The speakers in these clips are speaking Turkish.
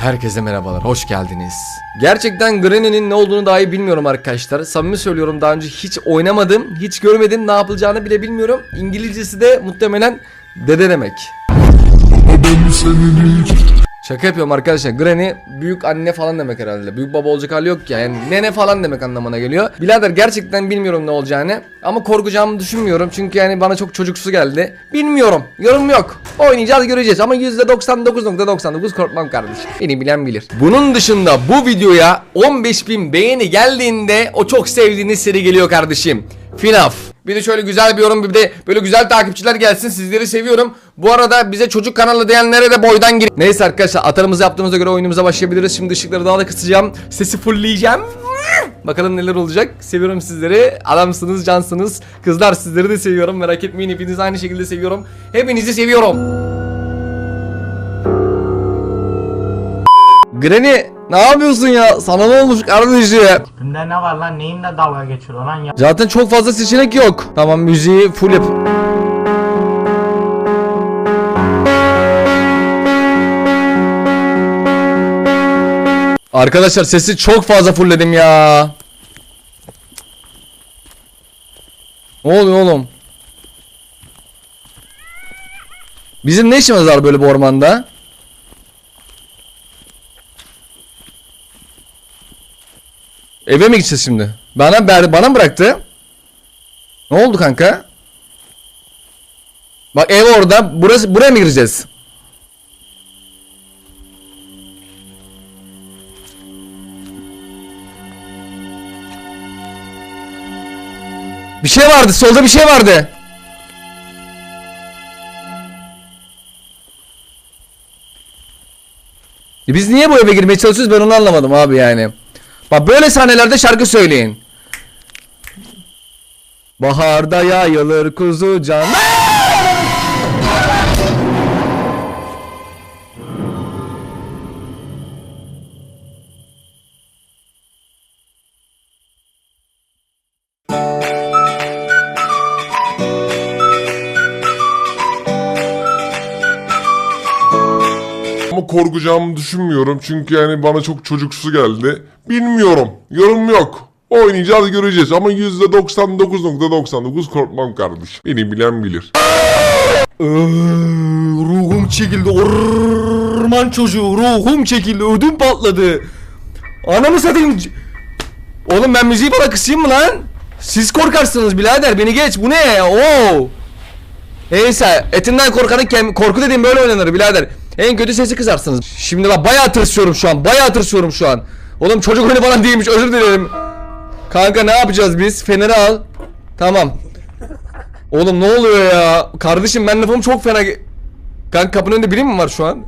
Herkese merhabalar, hoş geldiniz. Gerçekten Granny'nin ne olduğunu dahi bilmiyorum arkadaşlar. Samimi söylüyorum daha önce hiç oynamadım, hiç görmedim, ne yapılacağını bile bilmiyorum. İngilizcesi de muhtemelen dede demek. Şaka yapıyorum arkadaşlar. Granny büyük anne falan demek herhalde. Büyük baba olacak hali yok ya. Yani nene falan demek anlamına geliyor. Birader gerçekten bilmiyorum ne olacağını. Ama korkacağımı düşünmüyorum. Çünkü yani bana çok çocuksu geldi. Bilmiyorum. Yorum yok. Oynayacağız göreceğiz. Ama %99.99 korkmam kardeşim. Beni bilen bilir. Bunun dışında bu videoya 15.000 beğeni geldiğinde o çok sevdiğiniz seri geliyor kardeşim. FNAF. Bir de şöyle güzel bir yorum bir de böyle güzel takipçiler gelsin sizleri seviyorum. Bu arada bize çocuk kanalı diyenlere de boydan gir. Neyse arkadaşlar atarımızı yaptığımıza göre oyunumuza başlayabiliriz. Şimdi ışıkları daha da kısacağım. Sesi fullleyeceğim. Bakalım neler olacak. Seviyorum sizleri. Adamsınız, cansınız. Kızlar sizleri de seviyorum. Merak etmeyin hepinizi aynı şekilde seviyorum. Hepinizi seviyorum. Granny ne yapıyorsun ya? Sana ne olmuş kardeşim? Bunda ne var lan neyinle dalga geçiyor lan ya? Zaten çok fazla seçenek yok. Tamam müziği full yap. Arkadaşlar sesi çok fazla fullledim ya. Ne oluyor oğlum? Bizim ne işimiz var böyle bu ormanda? Eve mi gideceğiz şimdi? Bana ber- bana mı bıraktı? Ne oldu kanka? Bak ev orada. Burası buraya mı gireceğiz? Bir şey vardı. Solda bir şey vardı. E biz niye bu eve girmeye çalışıyoruz ben onu anlamadım abi yani. Bak böyle sahnelerde şarkı söyleyin. Baharda yayılır kuzu korkacağımı düşünmüyorum çünkü yani bana çok çocuksu geldi. Bilmiyorum. Yorum yok. Oynayacağız göreceğiz ama %99.99 korkmam kardeşim. Beni bilen bilir. ruhum çekildi. Orman çocuğu ruhum çekildi. Ödüm patladı. Anamı satayım. Oğlum ben müziği bana kısayım mı lan? Siz korkarsınız birader beni geç bu ne? Oo. Neyse etinden korkanın kem korku dediğim böyle oynanır birader. En kötü sesi kısarsınız. Şimdi bak bayağı tırsıyorum şu an. Bayağı tırsıyorum şu an. Oğlum çocuk oyunu falan değilmiş özür dilerim. Kanka ne yapacağız biz? Feneri al. Tamam. Oğlum ne oluyor ya? Kardeşim ben lafım çok fena. Kanka kapının önünde biri mi var şu an?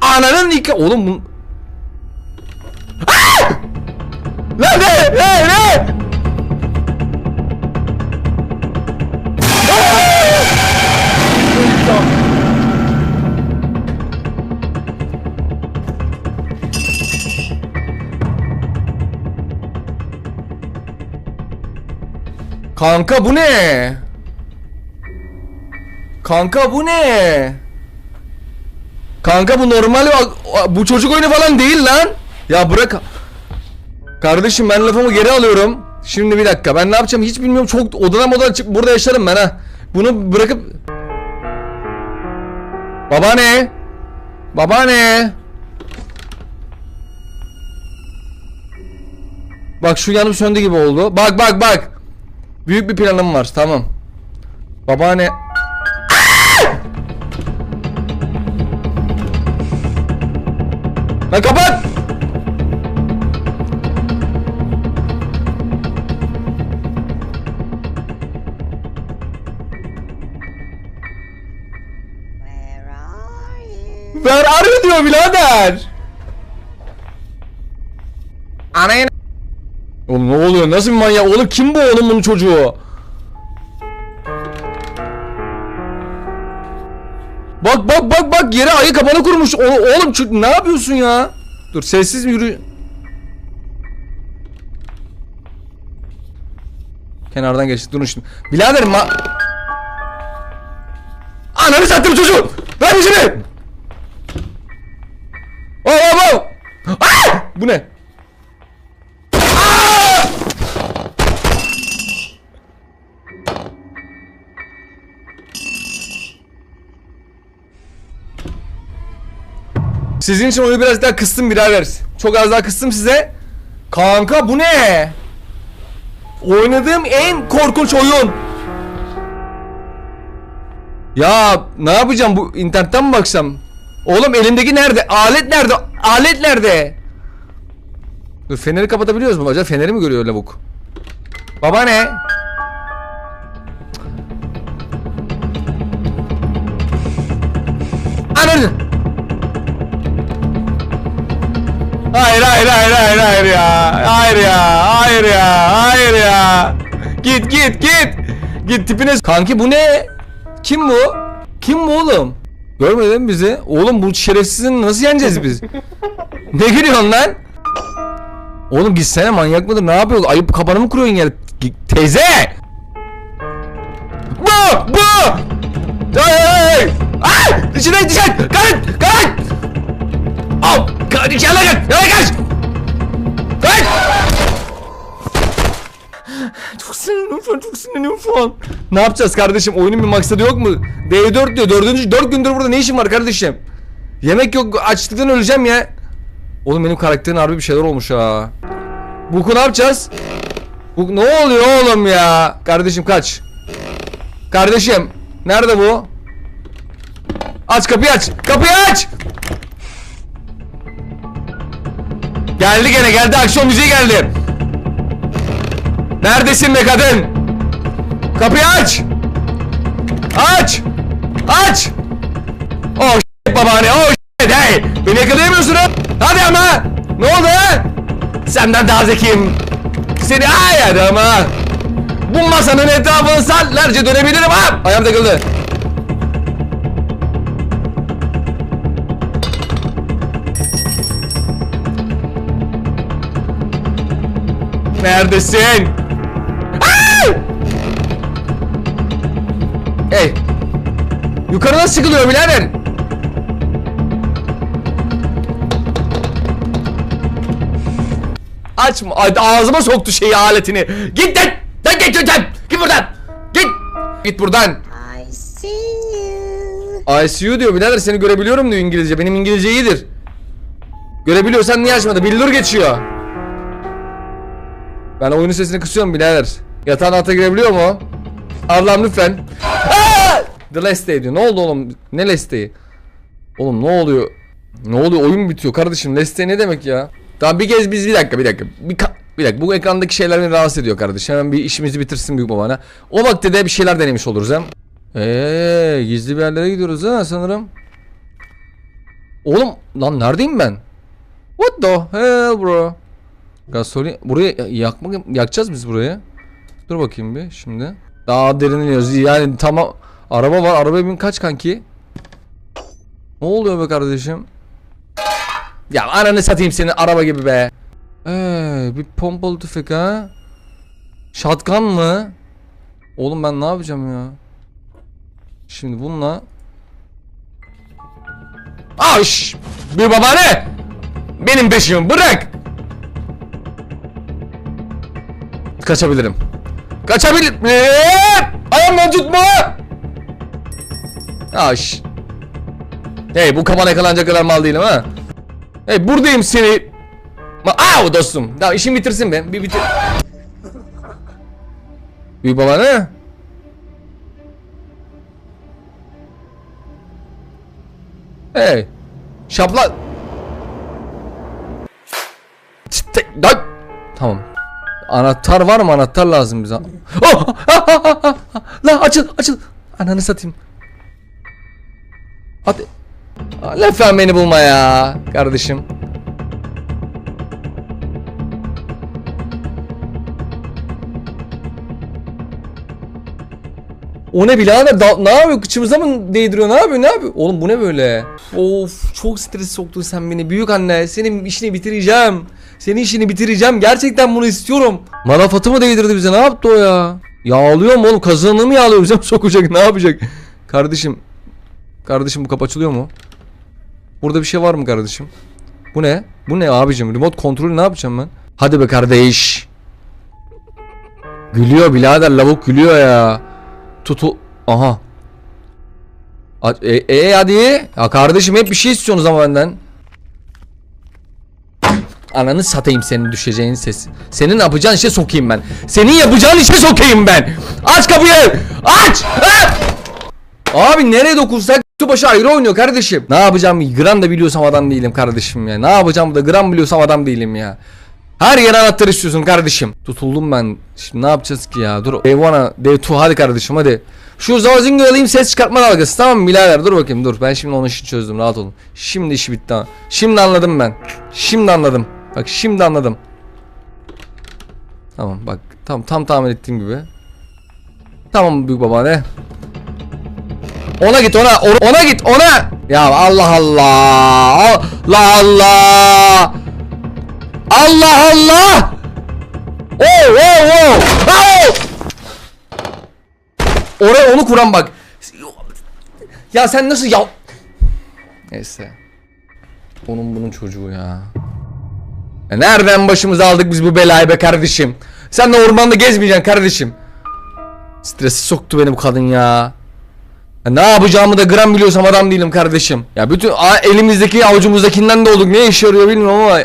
Ananın iki... Oğlum bu... Lan ne? Ne? Ne? Kanka bu ne? Kanka bu ne? Kanka bu normal bu çocuk oyunu falan değil lan. Ya bırak. Kardeşim ben lafımı geri alıyorum. Şimdi bir dakika ben ne yapacağım hiç bilmiyorum. Çok odadan odadan çık burada yaşarım ben ha. Bunu bırakıp Babaanne. Babaanne. Bak şu yanım söndü gibi oldu. Bak bak bak. Büyük bir planım var tamam. Babaanne. Lan kapat. Where are you? Diyor birader. Anayın. Oğlum ne oluyor? Nasıl bir manyak? Oğlum kim bu oğlum bunun çocuğu? Bak bak bak bak yere ayı kapanı kurmuş. O- oğlum ne yapıyorsun ya? Dur sessiz mi yürü? Kenardan geçtik durun şimdi. Birader ma... Ananı sattım çocuğu. Ver işini. Oh oh oh. Aa! Bu ne? Sizin için oyunu biraz daha kıstım birader. Çok az daha kıstım size. Kanka bu ne? Oynadığım en korkunç oyun. Ya ne yapacağım bu internetten mi baksam? Oğlum elimdeki nerede? Alet nerede? Alet nerede? Feneri kapatabiliyoruz mu? Acaba feneri mi görüyor lavuk? Baba ne? Hayır hayır hayır hayır hayır ya. Hayır ya. Hayır ya. Hayır ya. Git git git. Git tipine. Kanki bu ne? Kim bu? Kim bu oğlum? Görmedin mi bizi? Oğlum bu şerefsizin nasıl yeneceğiz biz? ne gülüyorsun lan? Oğlum gitsene manyak mıdır? Ne yapıyorsun? Ayıp kafanı mı kuruyorsun ya? Teyze! Bu! Bu! Ay! ay! İçine dışarı! Kalk! Kalk! Kalk! Yana gel! Yana kaç! Kaç! Çok sinirliyim şu an, çok sinirliyim şu an. Ne yapacağız kardeşim? Oyunun bir maksadı yok mu? D4 diyor. Dördüncü, dört gündür burada ne işim var kardeşim? Yemek yok, açlıktan öleceğim ya. Oğlum benim karakterin harbi bir şeyler olmuş ha. Buku ne yapacağız? Bu ne oluyor oğlum ya? Kardeşim kaç. Kardeşim nerede bu? Aç kapıyı aç. Kapıyı aç. Geldi gene geldi akşam müziği geldi. Neredesin be kadın? Kapıyı aç. Aç. Aç. Oh shit babaanne oh shit hey. Beni yakalayamıyorsun ha. Hadi ama. Ne oldu ha? Senden daha zekiyim. Seni ay ama. Bu masanın etrafını saatlerce dönebilirim ha. Ayağım takıldı. Neredesin? Hey. Yukarı nasıl çıkılıyor birader? Açma. Ağzıma soktu şeyi aletini. Git lan. Lan git lütfen. Git buradan. Git. Git buradan. I see you. ICU diyor birader seni görebiliyorum diyor İngilizce. Benim İngilizce iyidir. Görebiliyorsan niye açmadı? Billur geçiyor. Ben oyunun sesini kısıyorum birader. Yatağın altına girebiliyor mu? Allah'ım lütfen. The Last Day diyor. Ne oldu oğlum? Ne Last Day'i? Oğlum ne oluyor? Ne oluyor? Oyun bitiyor kardeşim. Last Day ne demek ya? Tamam bir kez biz bir dakika bir dakika. Bir, bir dakika bu ekrandaki şeyler beni rahatsız ediyor kardeşim. Hemen bir işimizi bitirsin büyük babana. O vakti de bir şeyler denemiş oluruz hem. Eee gizli bir yerlere gidiyoruz ha sanırım. Oğlum lan neredeyim ben? What the hell bro? Gasolin buraya yakmak yakacağız biz burayı. Dur bakayım bir şimdi. Daha derin iniyoruz. Yani tamam araba var. Arabaya bin kaç kanki? Ne oluyor be kardeşim? Ya ananı satayım senin araba gibi be. Eee bir pompalı tüfek ha? Shotgun mı? Oğlum ben ne yapacağım ya? Şimdi bununla Aş! Bir babaanne! Benim peşimi bırak! Kaçabilirim. Kaçabilirim. Ayağımdan tutma! Aş! Hey bu kafana yakalanacak kadar mal değilim ha. Hey buradayım seni. Ma Au dostum. Tamam işimi bitirsin be. Bir bitir. Büyük babaanne. Hey. Şapla. Tamam. Anahtar var mı? Anahtar lazım bize. Oh! Ah, ah, ah, ah, ah. La açıl açıl. Ananı satayım. Hadi. Aa, Lütfen beni bulma ya kardeşim. O ne birader? Da, ne yapıyor? Kıçımıza mı değdiriyor? Ne yapıyor? Ne yapıyor? Oğlum bu ne böyle? Of çok stres soktun sen beni. Büyük anne senin işini bitireceğim. Senin işini bitireceğim. Gerçekten bunu istiyorum. Malafatı mı değdirdi bize? Ne yaptı o ya? Yağlıyor mu oğlum? Kazığını mı yağlıyor? Bize sokacak? Ne yapacak? Kardeşim Kardeşim bu kapı açılıyor mu? Burada bir şey var mı kardeşim? Bu ne? Bu ne abicim? Remote kontrolü ne yapacağım ben? Hadi be kardeş. Gülüyor birader lavuk gülüyor ya. Tutu... Aha. E, e hadi. Ya kardeşim hep bir şey istiyorsunuz ama benden. Ananı satayım senin düşeceğin ses. Senin yapacağın işe sokayım ben. Senin yapacağın işe sokayım ben. Aç kapıyı. Aç. Ha! Abi nereye dokunsak başı ayrı oynuyor kardeşim. Ne yapacağım gram da biliyorsam adam değilim kardeşim ya. Ne yapacağım da gram biliyorsam adam değilim ya. Her yere anahtar istiyorsun kardeşim. Tutuldum ben. Şimdi ne yapacağız ki ya? Dur. Day 1'a, Day 2 hadi kardeşim hadi. Şu Zawazingo alayım ses çıkartma dalgası tamam mı birader dur bakayım dur. Ben şimdi onun işini çözdüm rahat olun. Şimdi işi bitti. Şimdi anladım ben. Şimdi anladım. Bak şimdi anladım. Tamam bak tam tam tahmin ettiğim gibi. Tamam büyük baba ne? Ona git ona ona git ona. Ya Allah Allah. Allah Allah. Allah Allah. Oh oh. Oh! Oraya onu kuran bak. Ya sen nasıl ya? Neyse. Onun bunun çocuğu ya. Ya nereden başımıza aldık biz bu belayı be kardeşim? Sen de ormanda gezmeyeceksin kardeşim. Stresi soktu beni bu kadın ya. Ya ne yapacağımı da gram biliyorsam adam değilim kardeşim. Ya bütün a- elimizdeki avucumuzdakinden de olduk. Ne işe yarıyor bilmiyorum ama.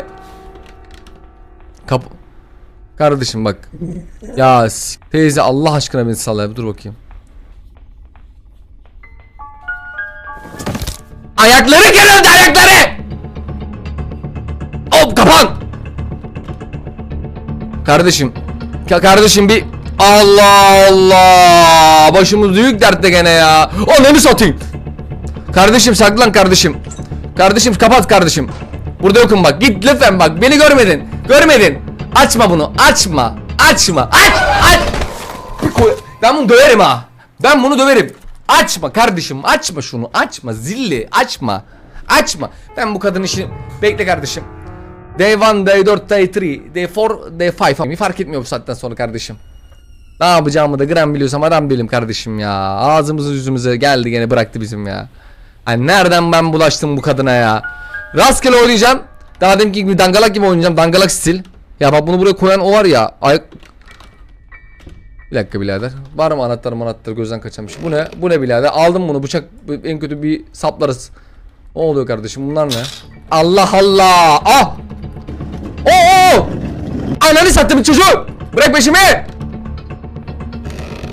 Kap Kardeşim bak. ya teyze Allah aşkına beni sal ya. Dur bakayım. Ayakları kırıldı ayakları. Hop kapan. Kardeşim. ka- kardeşim bir Allah Allah. Başımız büyük dertte gene ya. Ananı satayım. Kardeşim saklan kardeşim. Kardeşim kapat kardeşim. Burada yokum bak. Git lütfen bak. Beni görmedin. Görmedin. Açma bunu. Açma. Açma. Aç. Aç. Ben bunu döverim ha. Ben bunu döverim. Açma kardeşim. Açma şunu. Açma. Zilli. Açma. Açma. Ben bu kadın işini... Bekle kardeşim. Day 1, day 4, day 3, day 4, day 5. Fark etmiyor bu saatten sonra kardeşim. Ne yapacağımı da gram biliyorsam adam değilim kardeşim ya. Ağzımızı yüzümüze geldi gene bıraktı bizim ya. Hani nereden ben bulaştım bu kadına ya. Rastgele oynayacağım. Daha deminki gibi dangalak gibi oynayacağım. Dangalak stil. Ya bak bunu buraya koyan o var ya. Ay... Bir dakika birader. Var mı anahtarım anahtarı gözden bir şey. Bu ne? Bu ne birader? Aldım bunu bıçak en kötü bir saplarız. Ne oluyor kardeşim bunlar ne? Allah Allah! Ah! Oo! Ananı sattım çocuğu! Bırak peşimi!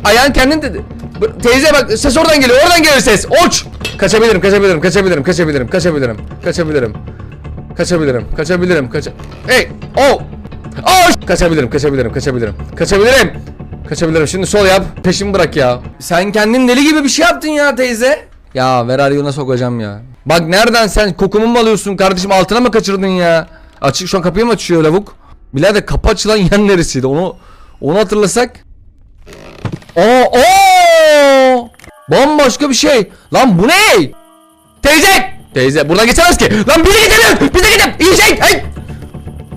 Ayağın kendin dedi. Teyze bak ses oradan geliyor. Oradan geliyor ses. Uç. Kaçabilirim, kaçabilirim, kaçabilirim, kaçabilirim, kaçabilirim, kaçabilirim. Kaçabilirim, kaçabilirim, kaça... Hey! Oh! Oh! Kaçabilirim, kaçabilirim, kaçabilirim. Kaçabilirim. Kaçabilirim. Şimdi sol yap. Peşimi bırak ya. Sen kendin deli gibi bir şey yaptın ya teyze. Ya ver arayona sokacağım ya. Bak nereden sen kokumu mu alıyorsun kardeşim altına mı kaçırdın ya? Açık şu an kapıyı mı açıyor lavuk? Birader kapı açılan yan neresiydi onu onu hatırlasak. Oo, oo! Bambaşka bir şey. Lan bu ne? Teyze! Teyze buradan geçemez ki. Lan bize geçemiyor. Bize geçemiyor. İyicek. Hey!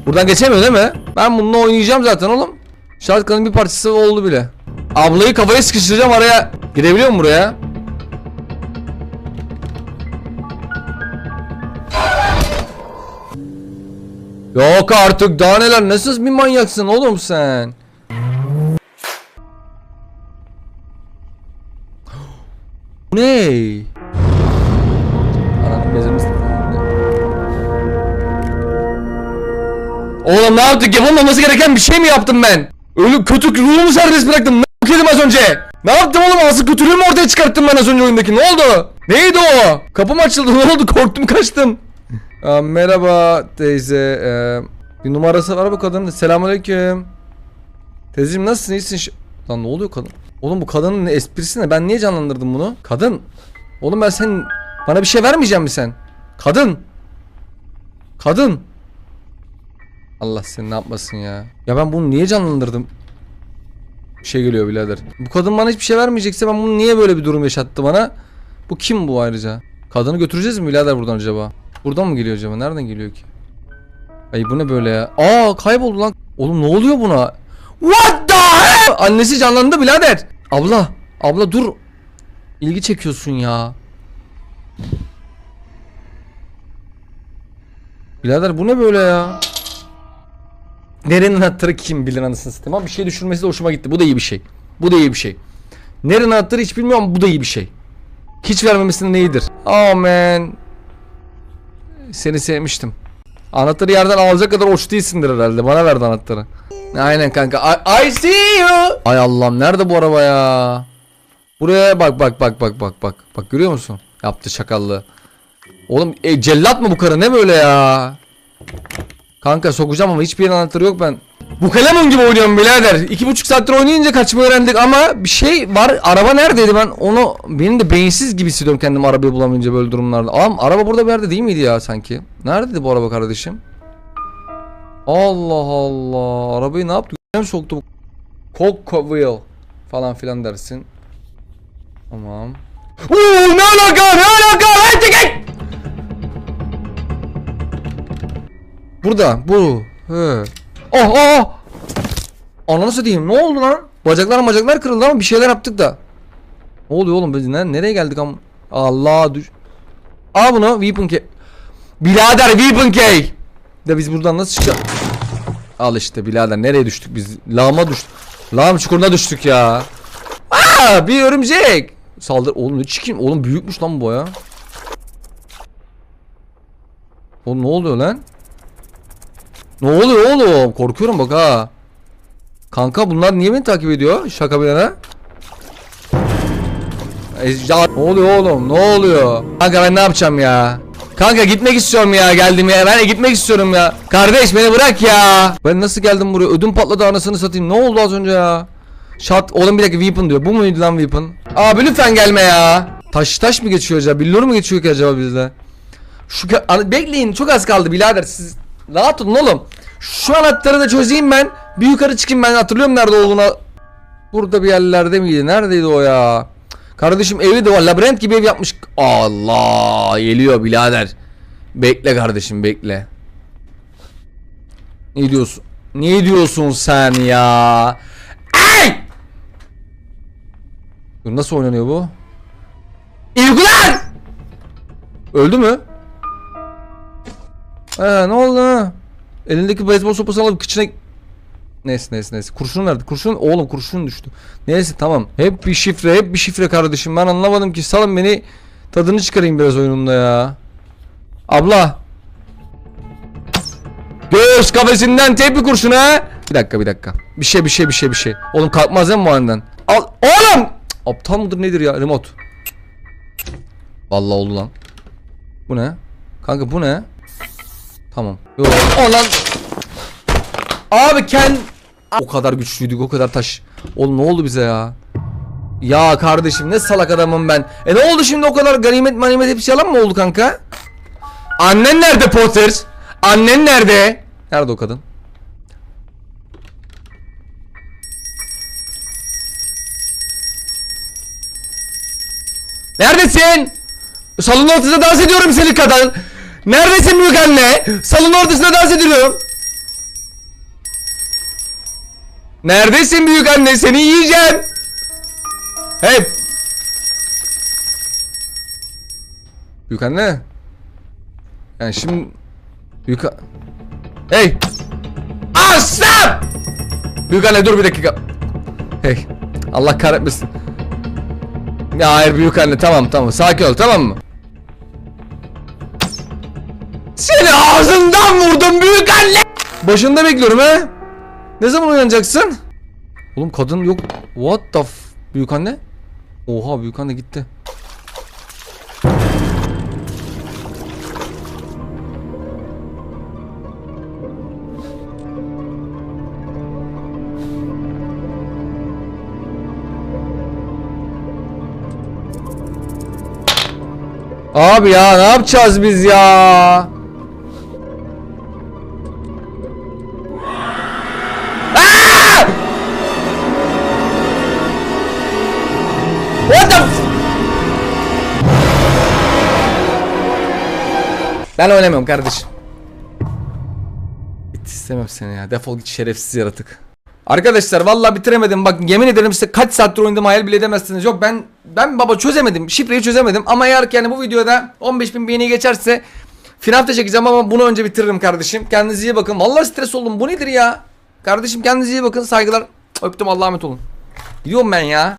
Buradan geçemiyor değil mi? Ben bununla oynayacağım zaten oğlum. Şarkının bir parçası oldu bile. Ablayı kafaya sıkıştıracağım araya. Girebiliyor mu buraya? Yok artık daha neler nasıl bir manyaksın oğlum sen? Bu ne? Mezarını s- Oğlum ne yaptık? Yapılmaması gereken bir şey mi yaptım ben? Ölü kötü ruhumu serbest bıraktım. Ne okudum az önce? Ne yaptım oğlum? Asıl kötülüğümü ortaya çıkarttım ben az önce oyundaki. Ne oldu? Neydi o? Kapım açıldı. Ne oldu? Korktum kaçtım. Aa, merhaba teyze. Ee, bir numarası var bu kadının. Selamünaleyküm. Teyzeciğim nasılsın? İyisin? Lan ne oluyor kadın? Oğlum bu kadının esprisi ne? Ben niye canlandırdım bunu? Kadın. Oğlum ben sen bana bir şey vermeyecek mi sen? Kadın. Kadın. Allah seni ne yapmasın ya. Ya ben bunu niye canlandırdım? Bir şey geliyor birader. Bu kadın bana hiçbir şey vermeyecekse ben bunu niye böyle bir durum yaşattı bana? Bu kim bu ayrıca? Kadını götüreceğiz mi birader buradan acaba? Buradan mı geliyor acaba? Nereden geliyor ki? Ay bu ne böyle ya? Aa kayboldu lan. Oğlum ne oluyor buna? What the hell? Annesi canlandı birader. Abla. Abla dur. İlgi çekiyorsun ya. Birader bu ne böyle ya? Nerenin anahtarı kim bilir anasını satayım ama bir şey düşürmesi de hoşuma gitti. Bu da iyi bir şey. Bu da iyi bir şey. Nerenin anahtarı hiç bilmiyorum bu da iyi bir şey. Hiç vermemesinin neyidir? Man. Seni sevmiştim. Anahtarı yerden alacak kadar hoş değilsindir herhalde. Bana verdi anahtarı. Aynen kanka. I, I see you. Ay Allah'ım nerede bu araba ya? Buraya bak bak bak bak bak bak. Bak görüyor musun? Yaptı çakallığı. Oğlum e, cellat mı bu karı ne böyle ya? Kanka sokacağım ama hiçbir anahtarı yok ben. Bu kalemun gibi oynuyorum birader. İki buçuk saattir oynayınca kaçmayı öğrendik ama bir şey var. Araba neredeydi ben onu benim de beyinsiz gibi hissediyorum kendimi arabayı bulamayınca böyle durumlarda. Ama araba burada bir yerde değil miydi ya sanki? Neredeydi bu araba kardeşim? Allah Allah. Arabayı ne yaptı? Ne soktu bu? Coco wheel falan filan dersin. Tamam. Oo ne alaka ne alaka lan çekil! Burada bu. He. Oh oh. Ananı satayım ne oldu lan? Bacaklar bacaklar kırıldı ama bir şeyler yaptık da. Ne oluyor oğlum biz ne, nereye geldik ama? Allah düş. Al bunu weapon key. Birader weapon key. De biz buradan nasıl çıkacağız? Al işte birader nereye düştük biz? Lağma düştük. Lağım çukuruna düştük ya. Aa bir örümcek. Saldır oğlum ne? Oğlum büyükmüş lan bu ya. Oğlum ne oluyor lan? Ne oluyor oğlum? Korkuyorum bak ha. Kanka bunlar niye beni takip ediyor? Şaka bir yana. Ya, ne oluyor oğlum? Ne oluyor? Kanka ben ne yapacağım ya? Kanka gitmek istiyorum ya geldim ya. Ben gitmek istiyorum ya. Kardeş beni bırak ya. Ben nasıl geldim buraya? Ödüm patladı anasını satayım. Ne oldu az önce ya? Shot oğlum bir dakika weapon diyor. Bu muydu lan weapon? Abi lütfen gelme ya. Taş taş mı geçiyor acaba? Billur mu geçiyor ki acaba bizde? Şu bekleyin çok az kaldı birader siz rahat olun oğlum. Şu anahtarı da çözeyim ben. Bir yukarı çıkayım ben hatırlıyorum nerede olduğunu. Burada bir yerlerde miydi? Neredeydi o ya? Kardeşim evi de var labirent gibi ev yapmış. Allah geliyor birader. Bekle kardeşim bekle. Ne diyorsun? Ne diyorsun sen ya? Ay! Nasıl oynanıyor bu? İlgular! Öldü mü? Ee, ne oldu? Elindeki beyzbol sopasını alıp kıçına... Neyse neyse neyse. Kurşun nerede? Kurşun oğlum kurşun düştü. Neyse tamam. Hep bir şifre hep bir şifre kardeşim. Ben anlamadım ki. Salın beni tadını çıkarayım biraz oyunumda ya. Abla. Göğüs kafesinden tep bir kurşun ha. Bir dakika bir dakika. Bir şey bir şey bir şey bir şey. Oğlum kalkmaz değil mi bu halinden? Al. Oğlum. Aptal mıdır nedir ya? Remote. Vallahi oldu lan. Bu ne? Kanka bu ne? Tamam. Yok. Lan. Abi ken o kadar güçlüydük o kadar taş. Oğlum ne oldu bize ya? Ya kardeşim ne salak adamım ben. E ne oldu şimdi o kadar ganimet manimet hepsi yalan mı oldu kanka? Annen nerede Potter? Annen nerede? Nerede o kadın? Neredesin? Salonun ortasında dans ediyorum seni kadın. Neredesin büyük anne? Salonun ortasında dans ediyorum. Neredesin büyük anne? Seni yiyeceğim. Hey. Büyük anne. Yani şimdi büyük Hey. Aslan! Büyük anne dur bir dakika. Hey. Allah kahretmesin. Ya hayır büyük anne tamam tamam sakin ol tamam mı? Seni ağzından vurdum büyük anne. Başında bekliyorum he. Ne zaman uyanacaksın? Oğlum kadın yok. What the f... Büyük anne? Oha büyük anne gitti. Abi ya ne yapacağız biz ya? Ben oynamıyorum kardeşim. Git istemem seni ya. Defol git şerefsiz yaratık. Arkadaşlar vallahi bitiremedim. Bak yemin ederim size kaç saattir oynadım hayal bile edemezsiniz. Yok ben ben baba çözemedim. Şifreyi çözemedim. Ama eğer ki yani bu videoda 15.000 beğeni geçerse finalde çekeceğim ama bunu önce bitiririm kardeşim. Kendinize iyi bakın. Vallahi stres oldum. Bu nedir ya? Kardeşim kendinize iyi bakın. Saygılar. Öptüm Allah'a emanet olun. Gidiyorum ben ya.